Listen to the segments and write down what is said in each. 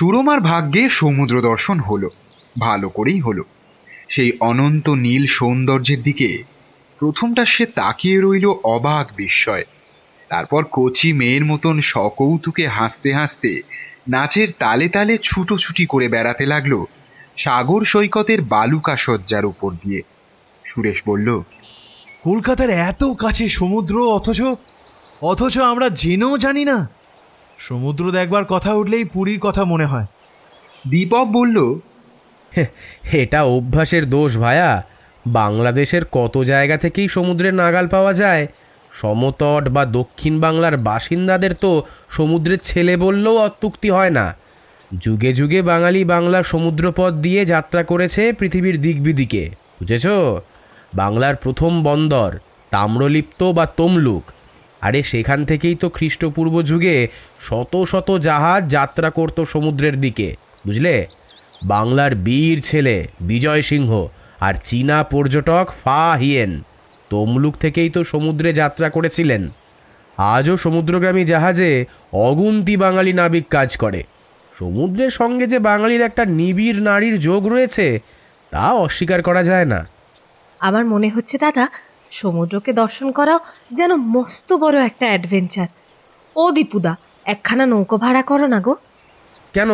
সুরমার ভাগ্যে সমুদ্র দর্শন হলো, ভালো করেই হলো। সেই অনন্ত নীল সৌন্দর্যের দিকে প্রথমটা সে তাকিয়ে রইল অবাক বিস্ময়। তারপর কচি মেয়ের মতন সকৌতুকে হাসতে হাসতে নাচের তালে তালে ছুটোছুটি করে বেড়াতে লাগল সাগর সৈকতের বালুকা সজ্জার উপর দিয়ে। সুরেশ বলল, কলকাতার এত কাছে সমুদ্র, অথচ অথচ আমরা জেনেও জানি না। সমুদ্র দেখবার কথা উঠলেই পুরীর কথা মনে হয়। দীপক বলল এটা অভ্যাসের দোষ ভায়া। বাংলাদেশের কত জায়গা থেকেই সমুদ্রের নাগাল পাওয়া যায়? সমতট বা দক্ষিণ বাংলার বাসিন্দাদের তো সমুদ্রের ছেলে বললেও অত্যুক্তি হয় না। যুগে যুগে বাঙালি বাংলার সমুদ্রপথ দিয়ে যাত্রা করেছে পৃথিবীর দিকবিদিকে। বুঝেছ? বাংলার প্রথম বন্দর তাম্রলিপ্ত বা তমলুক। আরে সেখান থেকেই তো খ্রিস্টপূর্ব যুগে শত শত জাহাজ যাত্রা করত সমুদ্রের দিকে, বুঝলে? বাংলার বীর ছেলে বিজয় সিংহ আর চীনা পর্যটক ফা হিয়েন তমলুক থেকেই তো সমুদ্রে যাত্রা করেছিলেন। আজও সমুদ্রগ্রামী জাহাজে অগুন্তি বাঙালি নাবিক কাজ করে। সমুদ্রের সঙ্গে যে বাঙালির একটা নিবিড় নারীর যোগ রয়েছে, তা অস্বীকার করা যায় না। আমার মনে হচ্ছে দাদা সমুদ্রকে দর্শন করাও যেন মস্ত বড় একটা অ্যাডভেঞ্চার ও দীপুদা একখানা নৌকো ভাড়া করো না গো। কেন?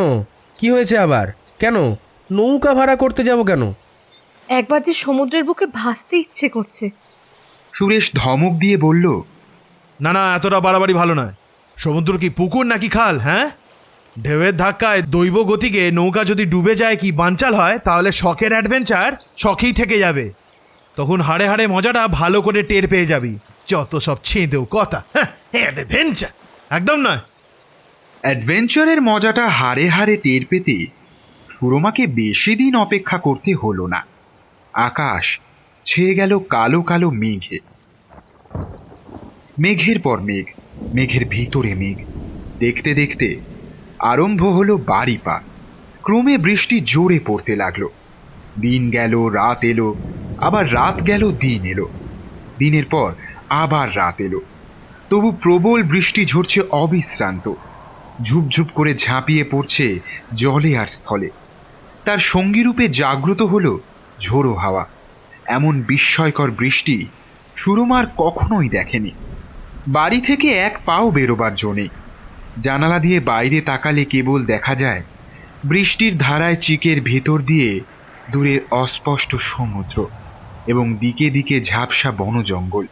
কি হয়েছে আবার? কেন? নৌকা ভাড়া করতে যাব কেন? একবার যে সমুদ্রের বুকে ভাসতে ইচ্ছে করছে। সুরেশ ধমক দিয়ে বলল না না এতটা বাড়াবাড়ি ভালো নয়। সমুদ্র কি পুকুর নাকি খাল হ্যাঁ? ঢেউয়ের ধাক্কায় দৈব গতিকে নৌকা যদি ডুবে যায় কি বানচাল হয় তাহলে শখের অ্যাডভেঞ্চার শখেই থেকে যাবে। তখন হাড়ে হাড়ে মজাটা ভালো করে টের পেয়ে যাবি। যত সব ছেঁদেও কথা অ্যাডভেঞ্চার একদম নয়। অ্যাডভেঞ্চারের মজাটা হাড়ে হাড়ে টের পেতে সুরমাকে বেশি দিন অপেক্ষা করতে হলো না। আকাশ ছেয়ে গেল কালো কালো মেঘে। মেঘের পর মেঘ, মেঘের ভিতরে মেঘ। দেখতে দেখতে আরম্ভ হলো বাড়ি পা ক্রমে বৃষ্টি জোরে পড়তে লাগল। দিন গেল, রাত এলো আবার রাত গেল, দিন এলো। দিনের পর আবার রাত এলো। তবু প্রবল বৃষ্টি ঝরছে অবিশ্রান্ত। ঝুপঝুপ করে ঝাঁপিয়ে পড়ছে জলে আর স্থলে। তার সঙ্গীরূপে জাগ্রত হলো ঝোড়ো হাওয়া। এমন বিস্ময়কর বৃষ্টি সুরমার কখনোই দেখেনি। বাড়ি থেকে এক পাও বেরোবার জন্যে জানালা দিয়ে বাইরে তাকালে কেবল দেখা যায় বৃষ্টির ধারায় চিকের ভেতর দিয়ে দূরের অস্পষ্ট সমুদ্র। এবং দিকে দিকে ঝাপসা বনজঙ্গল।